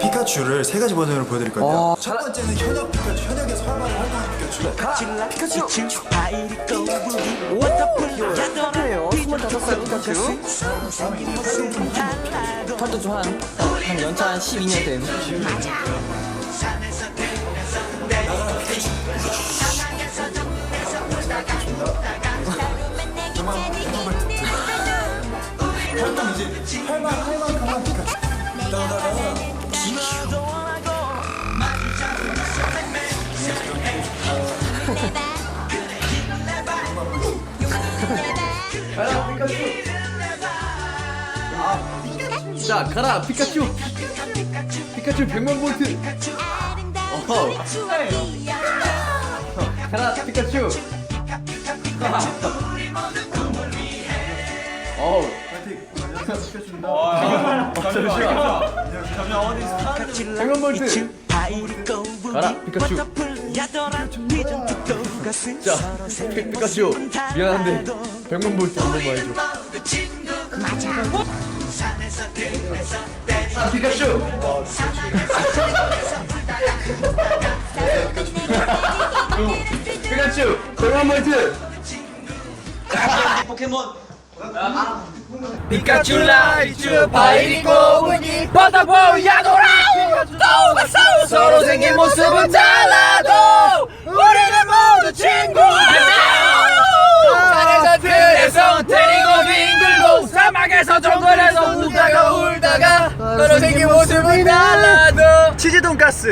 피카츄를 세 가지 버전으로 보여드릴거든요. 어, 첫 번째는 현역 피카츄, 현역에서 활발히 활동하는 피카츄. 피카츄 오 피카츄예요 25살 피카츄 활동 좀한 한 연차 한 12년 된 활동 이제 활만 활만큼한 피카츄. 자 가라 피카츄. 피카츄 100만 볼트. 어허. 가라 피카츄. 어우 잠시만 100만 볼트. 가라 피카츄. 자 피, 피카츄. 미안한데 100만 볼트 한 번만 해줘 아, 피카츄. 피카츄 100만 볼트 피카츄 라이츄 바이리 고분이 바다 보야도라 또 서로 생긴 모습은 달라 모습은 달라도 치즈 돈가스